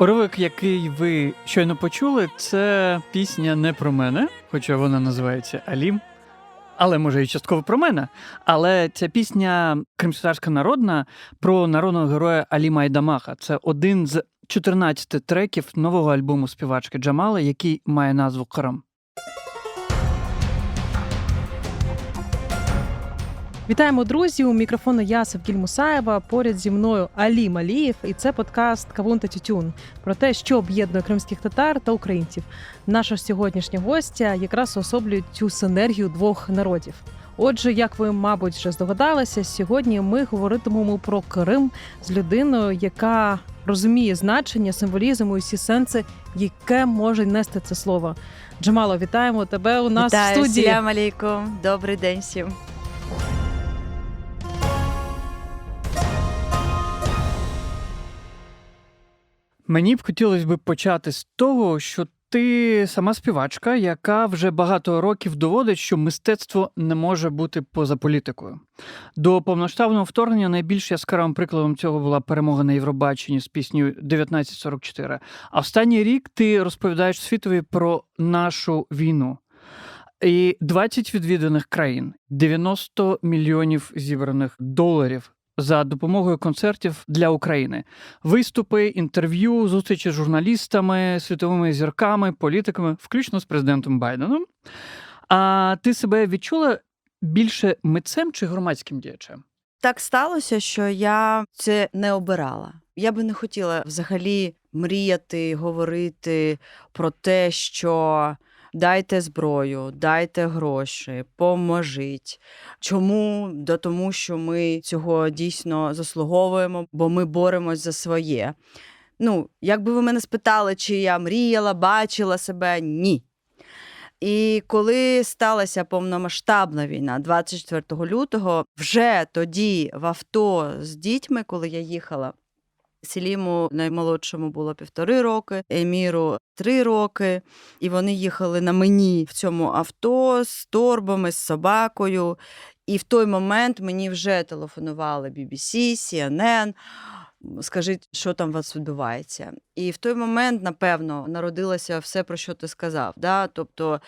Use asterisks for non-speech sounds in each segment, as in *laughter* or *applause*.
Уривок, який ви щойно почули, це пісня не про мене, хоча вона називається Алім. Але може і частково про мене. Але ця пісня кримськотарська народна про народного героя Аліма Айдамаха. Це один з 14 треків нового альбому співачки Джамали, який має назву Карам. Вітаємо, друзі! У мікрофону я Севкіль Мусаєва. Поряд зі мною Алі Малієв, і це подкаст Кавун та Тютюн про те, що об'єднує кримських татар та українців. Наша сьогоднішня гостя якраз особлює цю синергію двох народів. Отже, як ви, мабуть, вже здогадалися, сьогодні ми говоритимемо про Крим з людиною, яка розуміє значення, символізм і усі сенси, яке може нести це слово. Джамало, вітаємо тебе у нас Вітаю, в студії. Алейкум. Добрий день всім. Мені б хотілося б почати з того, що ти сама співачка, яка вже багато років доводить, що мистецтво не може бути поза політикою. До повноштабного вторгнення найбільш яскравим прикладом цього була перемога на Євробаченні з піснею 1944. А останній рік ти розповідаєш світові про нашу війну. І 20 відвіданих країн, 90 мільйонів зібраних доларів за допомогою концертів для України, виступи, інтерв'ю, зустрічі з журналістами, світовими зірками, політиками, включно з президентом Байденом. А ти себе відчула більше митцем чи громадським діячем? Так сталося, що я це не обирала. Я би не хотіла взагалі мріяти, говорити про те, що дайте зброю, дайте гроші, поможіть. Чому? Да тому, що ми цього дійсно заслуговуємо, бо ми боремось за своє. Ну, якби ви мене спитали, чи я мріяла, бачила себе, ні. І коли сталася повномасштабна війна 24 лютого, вже тоді в авто з дітьми, коли я їхала, Селіму наймолодшому було півтори роки, Еміру три роки, і вони їхали на мені в цьому авто з торбами, з собакою. І в той момент мені вже телефонували BBC, CNN, скажіть, що там у вас відбувається. І в той момент, напевно, народилося все, про що ти сказав. Да? Тобто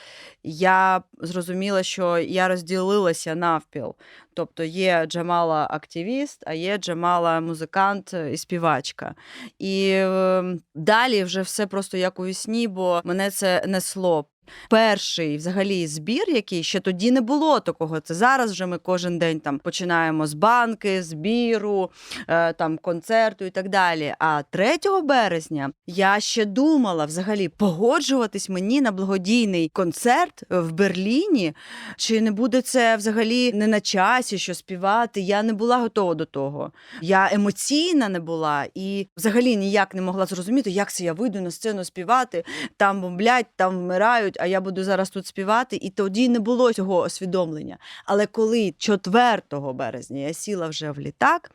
я зрозуміла, що я розділилася навпіл. Тобто є Джамала активіст, а є Джамала музикант і співачка. І е, далі вже все просто як у вісні, бо мене це несло. Перший взагалі збір, який ще тоді не було такого. Це зараз вже ми кожен день там починаємо з банки, збіру, е, там концерту і так далі. А 3 березня я ще думала взагалі погоджуватись мені на благодійний концерт в Берліні. Чи не буде це взагалі не на часі, що співати? Я не була готова до того. Я емоційна не була і взагалі ніяк не могла зрозуміти, як це я вийду на сцену співати, там бомблять, там вмирають, а я буду зараз тут співати. І тоді не було цього усвідомлення. Але коли 4 березня я сіла вже в літак,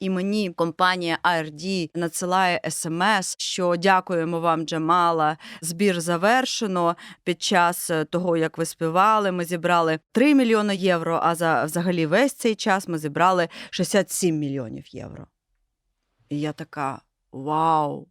і мені компанія ARD надсилає смс, що дякуємо вам, Джамала. Збір завершено. Під час е, того, як ви співали, ми зібрали 3 мільйони євро. А за взагалі весь цей час ми зібрали 67 мільйонів євро. І я така: вау!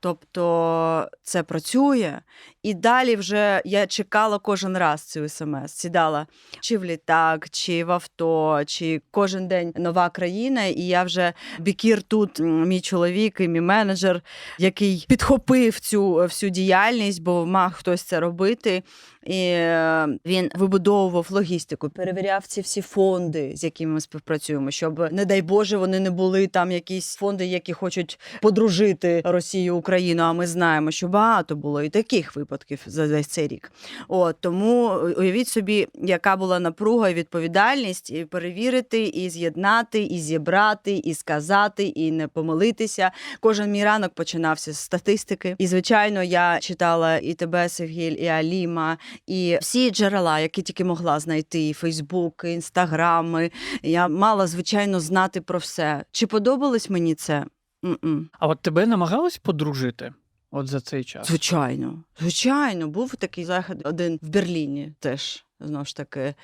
Тобто це працює. І далі вже я чекала кожен раз цю смс. Сідала чи в літак, чи в авто, чи кожен день нова країна. І я вже бікір тут, мій чоловік і мій менеджер, який підхопив цю всю діяльність, бо мав хтось це робити. І е, він вибудовував логістику, перевіряв ці всі фонди, з якими ми співпрацюємо, щоб, не дай Боже, вони не були там якісь фонди, які хочуть подружити Росію Україну. А ми знаємо, що багато було і таких випадків за весь цей рік. От тому уявіть собі, яка була напруга і відповідальність і перевірити, і з'єднати, і зібрати, і сказати, і не помилитися. Кожен мій ранок починався з статистики. І звичайно, я читала і тебе, Севгіль, і Аліма, і всі джерела, які тільки могла знайти, і Фейсбук, і інстаграми. Я мала звичайно знати про все. Чи подобалось мені це? М-м. А от тебе намагались подружити? От за цей час? Звичайно, звичайно, був такий захід один в Берліні теж. Знову ж таки,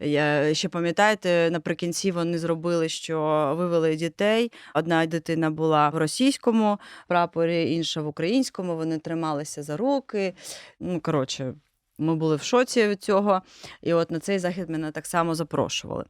я ще пам'ятаєте, наприкінці вони зробили, що вивели дітей. Одна дитина була в російському прапорі, інша в українському. Вони трималися за руки. Ну, коротше, ми були в шоці від цього. І от на цей захід мене так само запрошували.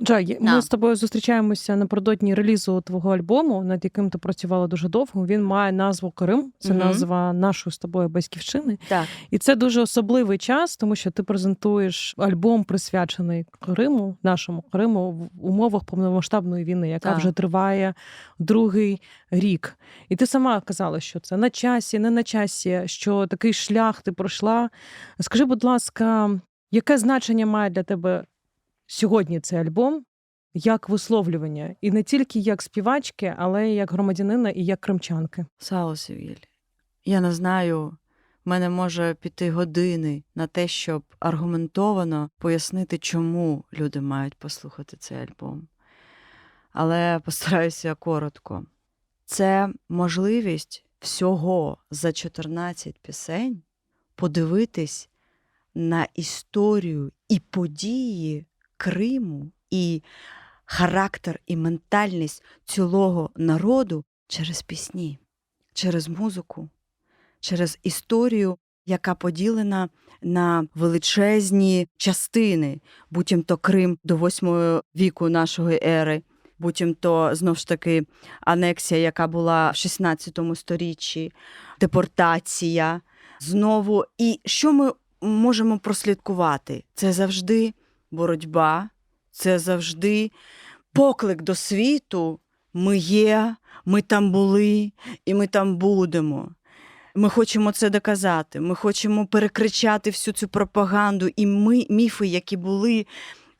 Джай, ми з тобою зустрічаємося напередодні релізу твого альбому, над яким ти працювала дуже довго. Він має назву Крим. Це Мгм. назва нашої з тобою батьківщини. Так, І це дуже особливий час, тому що ти презентуєш альбом, присвячений Криму, нашому Криму, в умовах повномасштабної війни, яка Так. вже триває другий рік. І ти сама казала, що це на часі, не на часі, що такий шлях ти пройшла. Скажи, будь ласка, яке значення має для тебе сьогодні цей альбом? Як висловлювання, і не тільки як співачки, але й як громадянина і як кримчанки. Сало Севіль. Я не знаю, в мене може піти години на те, щоб аргументовано пояснити, чому люди мають послухати цей альбом. Але постараюся коротко. Це можливість всього за 14 пісень подивитись на історію і події Криму, і характер і ментальність цілого народу через пісні через музику, через історію, яка поділена на величезні частини, буцім то Крим до восьмого віку нашої ери, буцім то знов ж таки анексія, яка була в 16 сторіччі, депортація. Знову, і що ми можемо прослідкувати? Це завжди боротьба, це завжди поклик до світу. Ми є, ми там були і ми там будемо. Ми хочемо це доказати. Ми хочемо перекричати всю цю пропаганду і ми, міфи, які були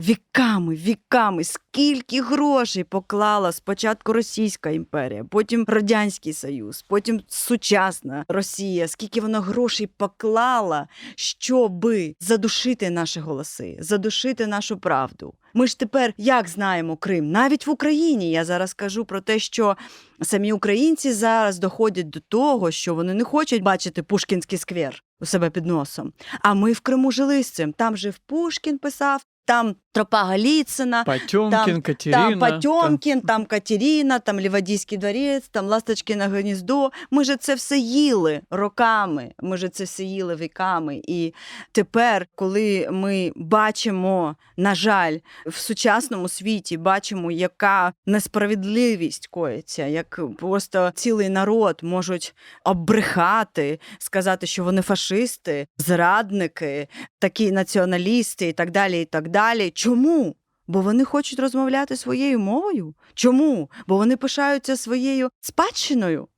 віками, віками. Скільки грошей поклала спочатку Російська імперія, потім Радянський Союз, потім сучасна Росія. Скільки вона грошей поклала, щоби задушити наші голоси, задушити нашу правду. Ми ж тепер як знаємо Крим? Навіть в Україні я зараз кажу про те, що самі українці зараз доходять до того, що вони не хочуть бачити Пушкінський сквер у себе під носом. А ми в Криму жили з цим. Там жив Пушкін писав, там тропа Галіцина. Потьомкін, Катерина. Там Потьомкін, там Катерина, там Лівадійський дворець, там Ласточкине гніздо. Ми же це все їли роками. Ми же це все їли віками. І тепер, коли ми бачимо, на жаль, в сучасному світі бачимо, яка несправедливість коїться, як просто цілий народ можуть оббрехати, сказати, що вони фашисти, зрадники, такі націоналісти і так далі. і так далі. Чому? Бо вони хочуть розмовляти своєю мовою. Чому? Бо вони пишаються своєю спадщиною.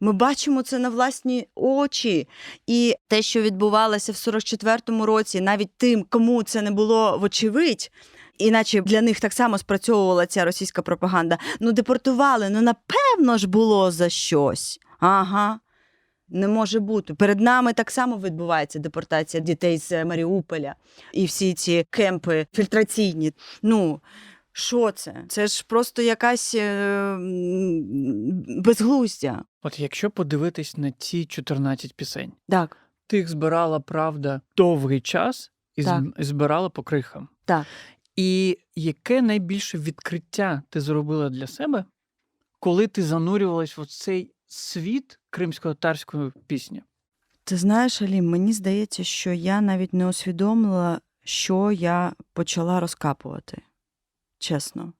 Ми бачимо це на власні очі. І те, що відбувалося в 44-му році, навіть тим, кому це не було вочевидь, іначе для них так само спрацьовувала ця російська пропаганда. Ну, депортували, ну напевно ж було за щось. Ага. Не може бути. Перед нами так само відбувається депортація дітей з Маріуполя і всі ці кемпи фільтраційні. Ну, що це? Це ж просто якась е, безглуздя. От якщо подивитись на ці 14 пісень, Так, ти їх збирала, правда, довгий час і Так. збирала по крихам. Так. І яке найбільше відкриття ти зробила для себе, коли ти занурювалась в цей світ кримсько-татарської пісні? Ти знаєш, Алім, мені здається, що я навіть не усвідомила, що я почала розкапувати. Чесно.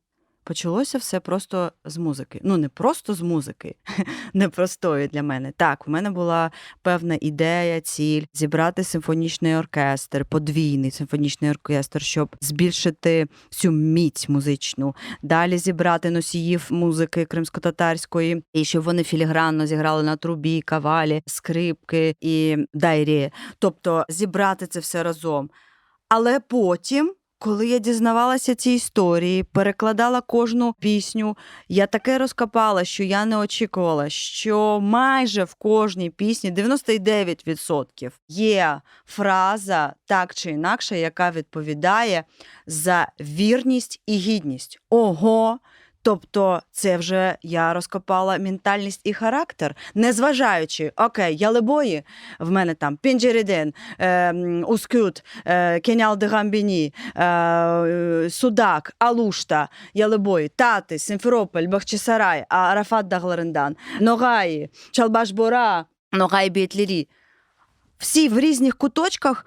Почалося все просто з музики. Ну, не просто з музики, *laughs* непростої для мене. Так, в мене була певна ідея, ціль зібрати симфонічний оркестр, подвійний симфонічний оркестр, щоб збільшити цю міць музичну. Далі зібрати носіїв музики кримсько-татарської, і щоб вони філігранно зіграли на трубі, кавалі, скрипки і дайрі. Тобто зібрати це все разом. Але потім. Коли я дізнавалася ці історії, перекладала кожну пісню, я таке розкопала, що я не очікувала, що майже в кожній пісні 99% є фраза так чи інакше, яка відповідає за вірність і гідність. Ого, Тобто, це вже я розкопала ментальність і характер, незважаючи, окей, ялебої, в мене там Пінджеріден, е, Ускют, е, Кенял де Гамбіні, е, Судак, Алушта, Ялебої, Тати, Симферополь, Бахчисарай, Арафат Дагларендан, Ногаї, Чалбаш-Бора, Ногай Бітлірі. Всі в різних куточках,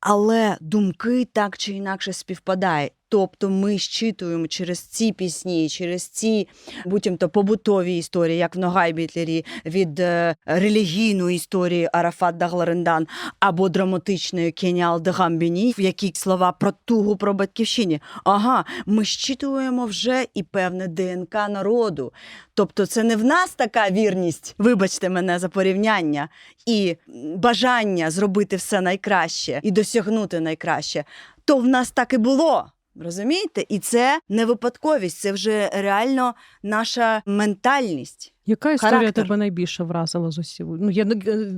але думки так чи інакше співпадають. Тобто ми щитуємо через ці пісні, через ці буцімто побутові історії, як в Ногай Бітлері, від е, релігійної історії Арафат Дагларендан або драматичної Кеніал Дагамбіні, в якій слова про тугу про батьківщині. Ага, ми щитуємо вже і певне ДНК народу. Тобто, це не в нас така вірність, вибачте мене за порівняння, і бажання зробити все найкраще і досягнути найкраще. То в нас так і було. Розумієте? І це не випадковість, це вже реально наша ментальність. Яка історія Характер. тебе найбільше вразила з усіх? Ну я не,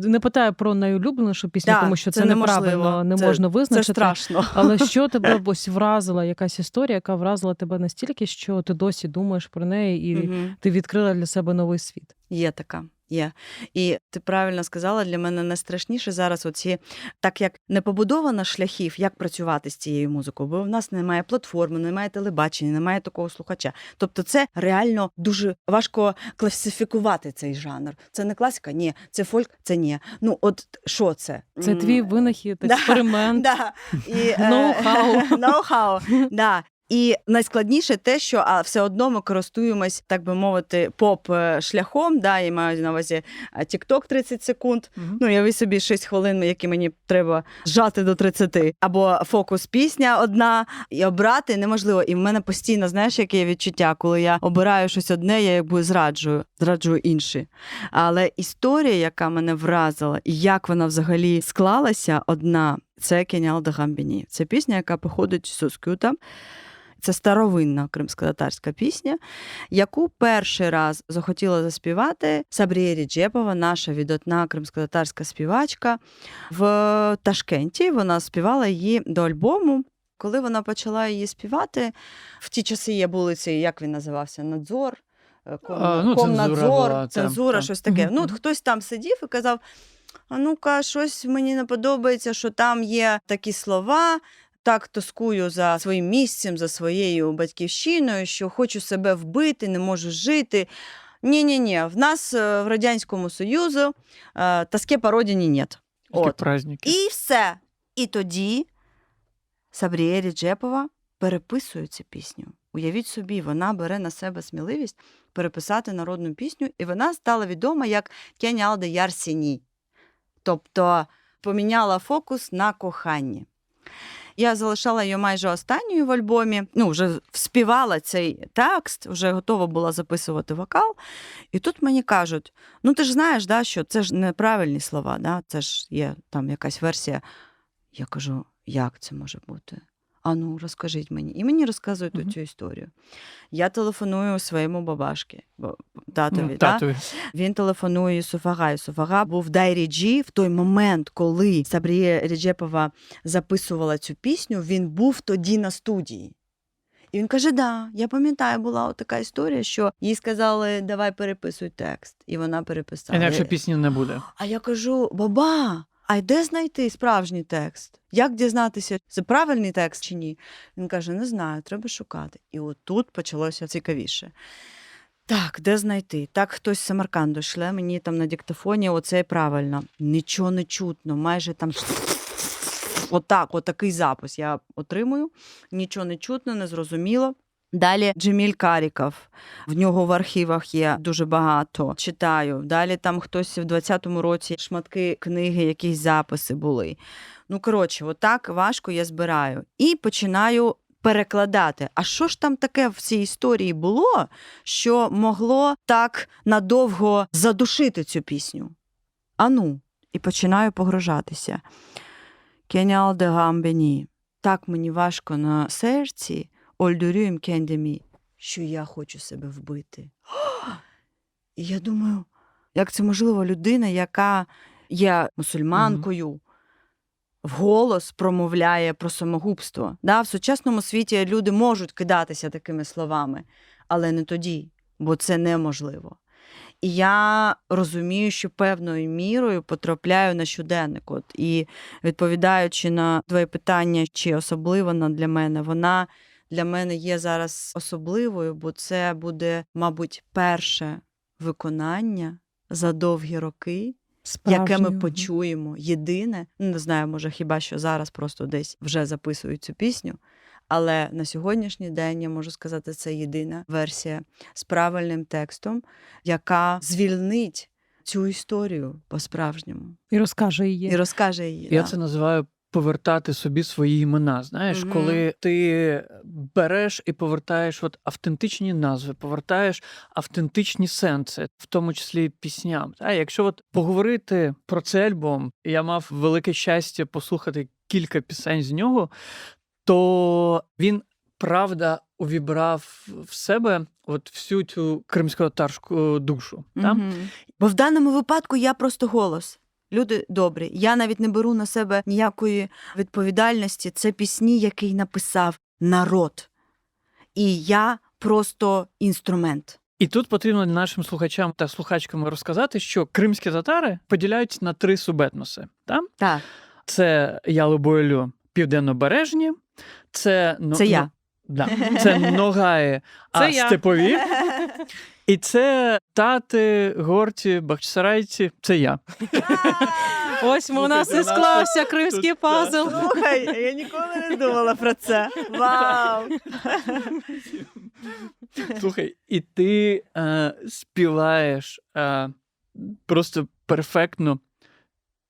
не питаю про найулюбленішу пісню, Да, тому що це, це неправильно, не Це- можна Це визначити. страшно. Але що *laughs* тебе ось вразила, якась історія, яка вразила тебе настільки, що ти досі думаєш про неї, і Мгм. ти відкрила для себе новий світ? Є така. Є. І ти правильно сказала, для мене найстрашніше зараз оці, так як не побудовано шляхів, як працювати з цією музикою, бо в нас немає платформи, немає телебачення, немає такого слухача. Тобто, це реально дуже важко класифікувати цей жанр. Це не класика, ні, це фольк, це ні. Ну, от що це? Це твій винахід, експеримент. *laughs* І, *laughs* е, *laughs* Ноу-хау. Ноу-хау. І найскладніше те, що а, все одно ми користуємось, так би мовити, поп-шляхом. Да, я маю на увазі а, TikTok 30 секунд. Мгм. Ну, я собі 6 хвилин, які мені треба зжати до 30. Або фокус пісня одна, і обрати неможливо. І в мене постійно, знаєш, яке є відчуття, коли я обираю щось одне, я якби зраджую, зраджую інші. Але історія, яка мене вразила, і як вона взагалі склалася, одна це Кенял де Гамбіні. Це пісня, яка походить з Соскюта. Це старовинна кримськотатарська пісня, яку перший раз захотіла заспівати Сабрія Ріджепова, наша відотна кримськотатарська співачка в Ташкенті. Вона співала її до альбому. Коли вона почала її співати, в ті часи є були ці, як він називався, надзор. е, Ком, А, ну, цензура комнадзор, була, цензура, та. щось таке. Мгм, Ну, от хтось там сидів і казав: а ну-ка, щось мені не подобається, що там є такі слова. Так тоскую за своїм місцем, за своєю батьківщиною, що хочу себе вбити, не можу жити. Ні, ні, ні, в нас е, в Радянському Союзу е, тоски по родині нет. От. І все. І тоді Сабрія Ріджепова переписує цю пісню. Уявіть собі, вона бере на себе сміливість переписати народну пісню, і вона стала відома як Алде Ярсіні. Тобто поміняла фокус на коханні. Я залишала її майже останньою в альбомі. Ну, вже співала цей текст, вже готова була записувати вокал. І тут мені кажуть: ну ти ж знаєш, да, що це ж неправильні слова, да? це ж є там якась версія. Я кажу, як це може бути? А ну, розкажіть мені. І мені розказують Мгм. цю історію. Я телефоную своєму бабашки, татові. Ну, да? татові. Він телефонує Юсуфага. Юсуфага був в Дайріджі в той момент, коли Сабрія Ріджепова записувала цю пісню, він був тоді на студії. І він каже: Да, я пам'ятаю, була така історія, що їй сказали, давай переписуй текст. І вона переписала. Інакше пісні не буде. А я кажу: баба, а де знайти справжній текст? Як дізнатися, це правильний текст чи ні? Він каже: не знаю, треба шукати. І от тут почалося цікавіше. Так, де знайти? Так, хтось з Самарканду шле мені там на диктофоні, оце правильно. Нічого не чутно, майже там. Отак, отакий запис я отримую. Нічого не чутно, не зрозуміло. Далі Джеміль Каріков. В нього в архівах є дуже багато. Читаю. Далі там хтось в 20-му році шматки книги, якісь записи були. Ну, коротше, отак важко я збираю. І починаю перекладати. А що ж там таке в цій історії було, що могло так надовго задушити цю пісню? Ану, і починаю погрожатися. Кенял де гамбені. Так мені важко на серці, ольдурюєм кендемі, що я хочу себе вбити. *gasps* І я думаю, як це можливо людина, яка є мусульманкою, вголос промовляє про самогубство. Да, в сучасному світі люди можуть кидатися такими словами. але не тоді, бо це неможливо. І я розумію, що певною мірою потрапляю на щоденник. От, і відповідаючи на твоє питання, чи особлива вона для мене, вона для мене є зараз особливою, бо це буде, мабуть, перше виконання за довгі роки, яке ми почуємо. Єдине, ну, не знаю, може, хіба що зараз просто десь вже записують цю пісню. Але на сьогоднішній день я можу сказати, це єдина версія з правильним текстом, яка звільнить цю історію по-справжньому І розкаже її. і розкаже її. Я да. це називаю повертати собі свої імена. Знаєш, Мгм. коли ти береш і повертаєш от автентичні назви, повертаєш автентичні сенси, в тому числі пісням. А якщо от поговорити про цей альбом, я мав велике щастя послухати кілька пісень з нього, то він правда увібрав в себе от всю цю кримсько-татарську душу. Там Мгм. Бо в даному випадку я просто голос. Люди добрі. Я навіть не беру на себе ніякої відповідальності. Це пісні, які написав народ. І я просто інструмент. І тут потрібно нашим слухачам та слухачкам розказати, що кримські татари поділяються на три субетноси. Там Так, це Ялобойлю південнобережні, це, це я. да, це Ногаї, а Це я. *laughs* і це тати, горці, бахчисарайці. Це я. Ось у нас і склався кримський пазл. Слухай, я ніколи не думала про це. Вау! Слухай, і ти е, співаєш е, просто перфектно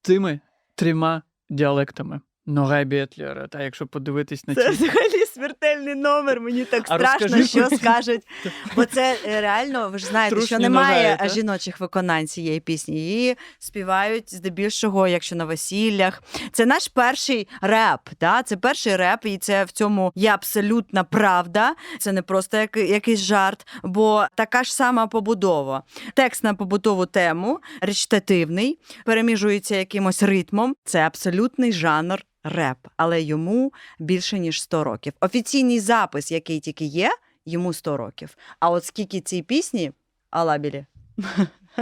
цими трьома діалектами. Ногай Бєтлера, та якщо подивитись на Це ті. взагалі смертельний номер. Мені так А страшно, розкажи що скажуть. *laughs* Бо це е, реально, ви ж знаєте, що Трушні немає ногай, та? жіночих виконань цієї пісні. Її співають здебільшого, якщо на весіллях. Це наш перший реп. Да? Це перший реп, і це в цьому є абсолютна правда. Це не просто як, якийсь жарт, бо така ж сама побудова. Текст на побутову тему, речитативний, переміжується якимось ритмом. Це абсолютний жанр реп, але йому більше ніж 100 років. Офіційний запис, який тільки є, йому 100 років. А от скільки цій пісні Алабілі.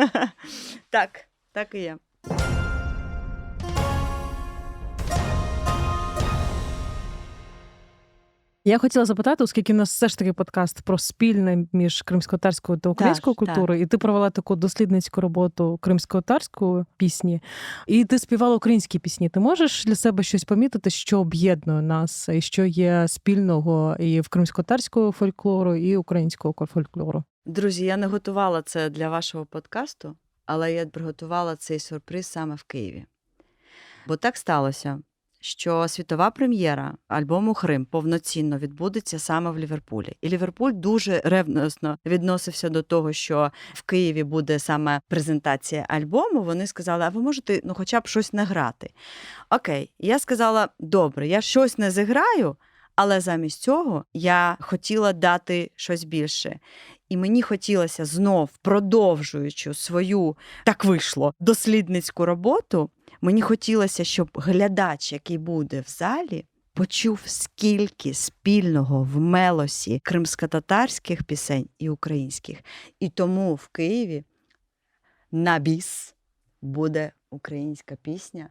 *laughs* так, так і є. Я хотіла запитати, оскільки у нас все ж таки подкаст про спільне між кримсько-татарською та українською Так, культурою, і ти провела таку дослідницьку роботу кримсько-татарської пісні, і ти співала українські пісні. Ти можеш для себе щось помітити, що об'єднує нас, і що є спільного і в кримсько-татарського фольклору, і українського фольклору? Друзі, я не готувала це для вашого подкасту, але я приготувала цей сюрприз саме в Києві. Бо так сталося, що світова прем'єра альбому Хрим повноцінно відбудеться саме в Ліверпулі. І Ліверпуль дуже ревносно відносився до того, що в Києві буде саме презентація альбому. Вони сказали: а ви можете ну, хоча б щось не грати. Окей, я сказала: добре, я щось не зіграю, але замість цього я хотіла дати щось більше. І мені хотілося знов, продовжуючи свою так вийшло дослідницьку роботу. Мені хотілося, щоб глядач, який буде в залі, почув скільки спільного в мелосі кримсько-татарських пісень і українських. І тому в Києві на біс буде українська пісня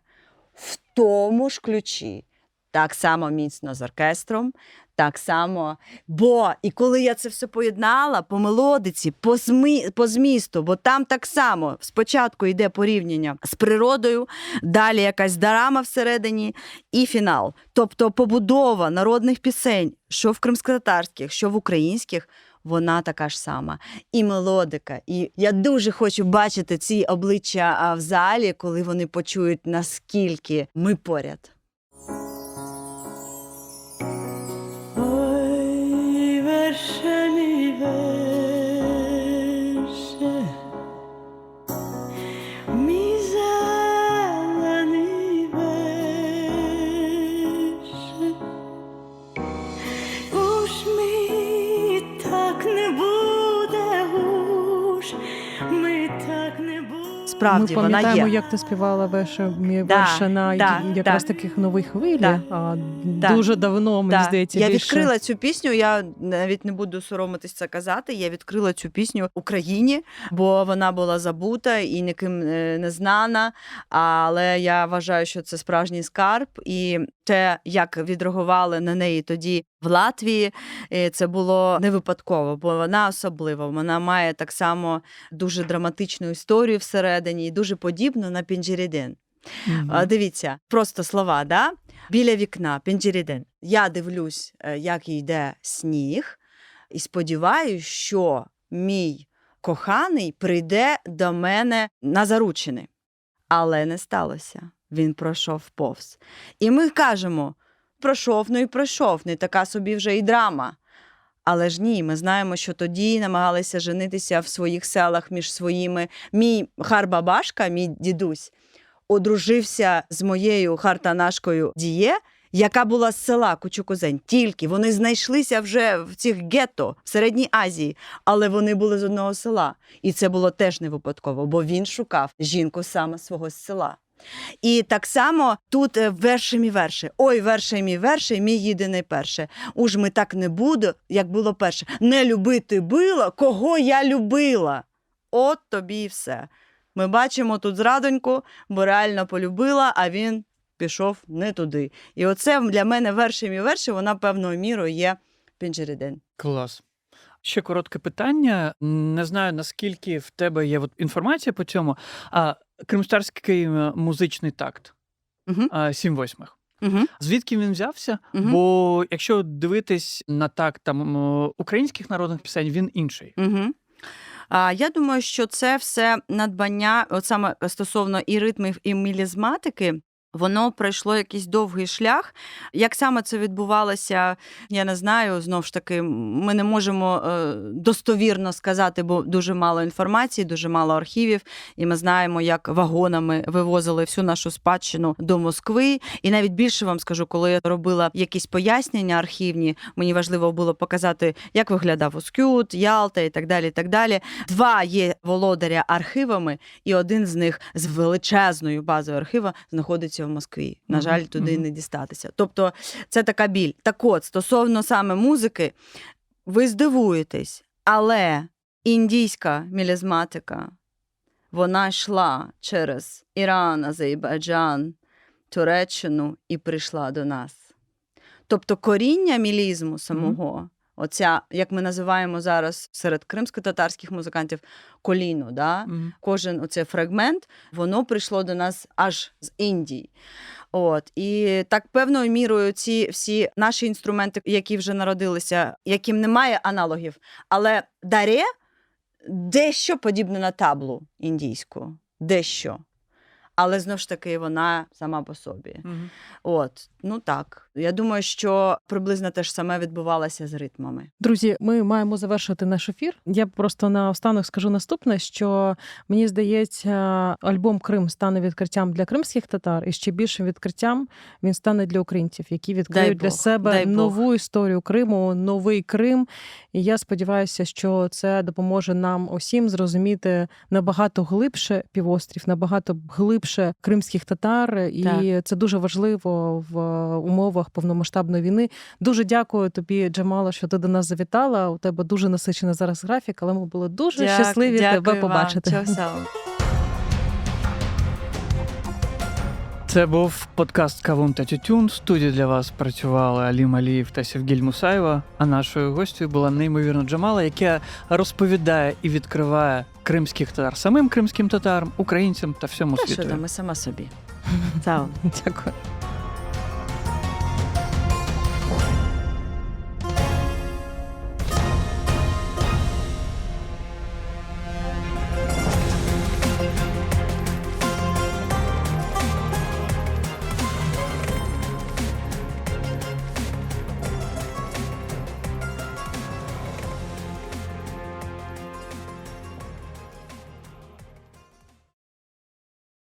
в тому ж ключі. Так само міцно з оркестром, так само. Бо і коли я це все поєднала по мелодиці, по, змі, по змісту, бо там так само спочатку йде порівняння з природою, далі якась драма всередині і фінал. Тобто побудова народних пісень, що в кримськотатарських, що в українських, вона така ж сама. І мелодика. І я дуже хочу бачити ці обличчя в залі, коли вони почують, наскільки ми поряд. Буде, ми вона є. Ми пам'ятаємо, як ти співала верше, мій Да, на да, якраз да. таких нових хвилі. Да. А, Да. Дуже давно, мені Да. здається, я більше. відкрила цю пісню. Я навіть не буду соромитись це казати. Я відкрила цю пісню Україні, бо вона була забута і ніким е, не знана. Але я вважаю, що це справжній скарб, і те, як відреагували на неї тоді в Латвії, це було не випадково, бо вона особлива. Вона має так само дуже драматичну історію всередині і дуже подібну на Пінджерідин. Мгм. А, Дивіться, просто слова, да? Біля вікна, пенджеріден. Я дивлюсь, е, як йде сніг, і сподіваюся, що мій коханий прийде до мене на заручини. Але не сталося. Він пройшов повз. І ми кажемо: пройшов, ну і пройшов, не така собі вже і драма. Але ж ні, ми знаємо, що тоді намагалися женитися в своїх селах між своїми. Мій харбабашка, мій дідусь, одружився з моєю хартанашкою Діє, яка була з села Кучукузень. Тільки вони знайшлися вже в цих гетто в Середній Азії, але вони були з одного села. І це було теж не випадково, бо він шукав жінку саме свого села. І так само тут е, верші мій верші. Ой, верші мій верші, мій єдиний перше. Уж ми так не буду, як було перше. Не любити било, кого я любила. От тобі і все. Ми бачимо тут зрадоньку, бо реально полюбила, а він пішов не туди. І оце для мене верші мій верші, вона певною мірою є Пінджеріден. Клас. Ще коротке питання. Не знаю, наскільки в тебе є от інформація по цьому. А кримстарський е, музичний такт Угу. а, 7 восьмих. Угу. Звідки він взявся? Угу. Бо якщо дивитись на такт там українських народних пісень, він інший. Угу. А, я думаю, що це все надбання, от саме стосовно і ритмів, і мілізматики. Воно пройшло якийсь довгий шлях. Як саме це відбувалося, я не знаю. Знову ж таки, ми не можемо е, достовірно сказати, бо дуже мало інформації, дуже мало архівів. І ми знаємо, як вагонами вивозили всю нашу спадщину до Москви. І навіть більше вам скажу, коли я робила якісь пояснення архівні, мені важливо було показати, як виглядав Оскют, Ялта і так далі. І так далі. Два є володаря архівами, і один з них з величезною базою архіва знаходиться в Москві. На жаль, туди не дістатися. Тобто, це така біль. Так от, стосовно саме музики, ви здивуєтесь, але індійська мілізматика вона йшла через Іран, Азербайджан, Туреччину і прийшла до нас. Тобто коріння мілізму самого, оця, як ми називаємо зараз серед кримсько-татарських музикантів, коліно, да? Мгм. кожен оцей фрагмент, воно прийшло до нас аж з Індії. От і так певною мірою ці всі наші інструменти, які вже народилися, яким немає аналогів, але даре дещо подібне на таблу індійську, дещо. Але знову ж таки вона сама по собі. Мгм. От, ну так. Я думаю, що приблизно те ж саме відбувалося з ритмами. Друзі, ми маємо завершити наш ефір. Я просто наостанок скажу наступне: що мені здається, альбом Крим стане відкриттям для кримських татар, і ще більшим відкриттям він стане для українців, які відкриють для Бог, себе дай Бог. нову історію Криму, новий Крим. І я сподіваюся, що це допоможе нам усім зрозуміти набагато глибше півострів, набагато глибше кримських татар, і Так. це дуже важливо в умовах повномасштабної війни. Дуже дякую тобі, Джамала, що ти до нас завітала. У тебе дуже насичений зараз графік, але ми були дуже Дяк- щасливі тебе вам. побачити. Чого. Це був подкаст Кавун та Тютюн. В студії для вас працювали Алім Алієв та Севгіль Мусаєва. А нашою гостю була неймовірна Джамала, яка розповідає і відкриває кримських татар самим кримським татарам, українцям та всьому Та що світу. там, ми сама собі. *laughs* Цао. Дякую.